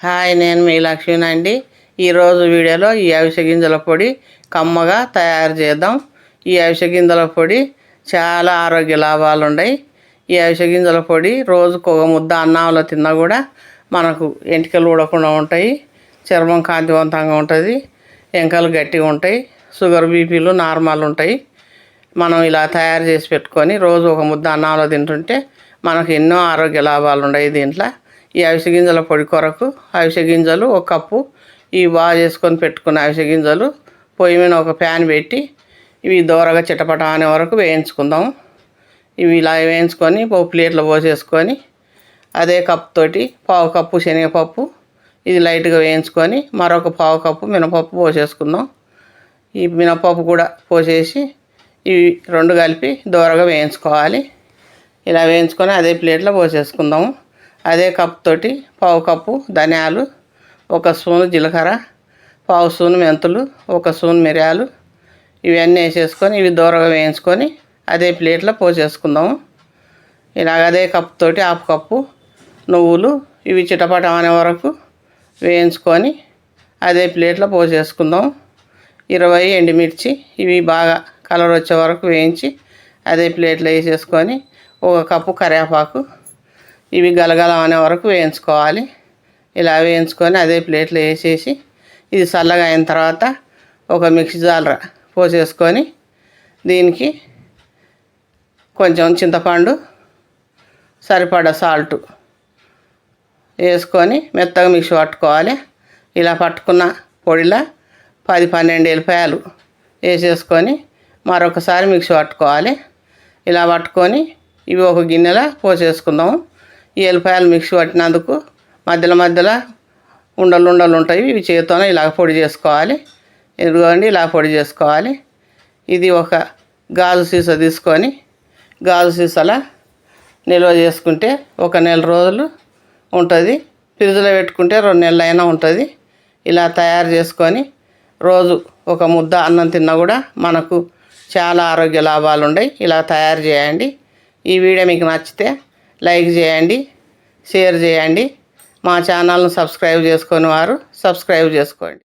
Hi నేను మీ లక్ష్మీని అండి ఈరోజు వీడియోలో ఈ అవిసె గింజల పొడి కమ్మగా తయారు చేద్దాం. ఈ అవిసె గింజల పొడి చాలా ఆరోగ్య లాభాలు ఉన్నాయి ఈ అవిసె గింజల పొడి రోజుకు ఒక ముద్ద అన్నంలో తిన్నా కూడా మనకు ఎంటికలు ఊడకుండా ఉంటాయి చర్మం కాంతివంతంగా ఉంటుంది ఎంకలు గట్టిగా ఉంటాయి షుగర్ బీపీలు నార్మల్ ఉంటాయి. మనం ఇలా తయారు చేసి పెట్టుకొని రోజు ఒక ముద్ద అన్నంలో తింటుంటే మనకు ఎన్నో ఆరోగ్య లాభాలు ఉన్నాయి దీంట్లో. ఈ అవిసె గింజల పొడి కొరకు అవిసె గింజలు ఒక కప్పు ఇవి బాగా చేసుకొని పెట్టుకున్న అవిసె గింజలు పొయ్యి మీద ఒక ప్యాన్ పెట్టి ఇవి దూరగా చిటపట అనే వరకు వేయించుకుందాం. ఇవి ఇలా వేయించుకొని ఒక ప్లేట్లో పోసేసుకొని అదే కప్పు తోటి పావు కప్పు శనగపప్పు ఇది లైట్గా వేయించుకొని మరొక పావు కప్పు మినపప్పు పోసేసుకుందాం. ఈ మినపప్పు కూడా పోసేసి ఇవి రెండు కలిపి దూరగా వేయించుకోవాలి. ఇలా వేయించుకొని అదే ప్లేట్లో పోసేసుకుందాము. అదే కప్ తోటి పావు కప్పు ధనియాలు ఒక స్పూను జీలకర్ర పావు స్పూను మెంతులు ఒక స్పూను మిరియాలు ఇవన్నీ వేసేసుకొని ఇవి దూరగా వేయించుకొని అదే ప్లేట్లో పోసేసుకుందాము. ఇలాగ అదే కప్పు తోటి హాఫ్ కప్పు నువ్వులు ఇవి చిటపటం అనే వరకు వేయించుకొని అదే ప్లేట్లో పోసేసుకుందాం ఇరవై ఎండుమిర్చి ఇవి బాగా కలర్ వచ్చే వరకు వేయించి అదే ప్లేట్లో వేసేసుకొని ఒక కప్పు కరివేపాకు ఇవి గలగలం అనే వరకు వేయించుకోవాలి. ఇలా వేయించుకొని అదే ప్లేట్లో వేసేసి ఇది చల్లగా అయిన తర్వాత ఒక మిక్సీ జాలర పోసేసుకొని దీనికి కొంచెం చింతపండు సరిపడ సాల్ట్ వేసుకొని మెత్తగా మిక్సీ పట్టుకోవాలి. ఇలా పట్టుకున్న పొడిలా పది పన్నెండు ఎల్లిపాయలు వేసేసుకొని మరొకసారి మిక్సీ పట్టుకోవాలి. ఇలా పట్టుకొని ఇవి ఒక గిన్నెలో పోసేసుకుందాము. ఈ ఎల్లిపాయలు మిక్సీ పట్టినందుకు మధ్యలో మధ్యలో ఉండలు ఉండలు ఉంటాయి. ఇవి చేతితోనే ఇలా పొడి చేసుకోవాలి. ఇదిగోండి ఇలా పొడి చేసుకోవాలి. ఇది ఒక గాజు సీసా తీసుకొని గాజు సీసాల నిల్వ చేసుకుంటే ఒక నెల రోజులు ఉంటుంది. ఫ్రిడ్జ్లో పెట్టుకుంటే రెండు నెలలు అయినా ఉంటుంది. ఇలా తయారు చేసుకొని రోజు ఒక ముద్ద అన్నం తిన్నా కూడా మనకు చాలా ఆరోగ్య లాభాలు ఉన్నాయి ఇలా తయారు చేయండి. ఈ వీడియో మీకు నచ్చితే లైక్ చేయండి. షేర్ చేయండి. మా ఛానల్ను సబ్స్క్రైబ్ చేసుకొని వారు సబ్స్క్రైబ్ చేసుకోండి.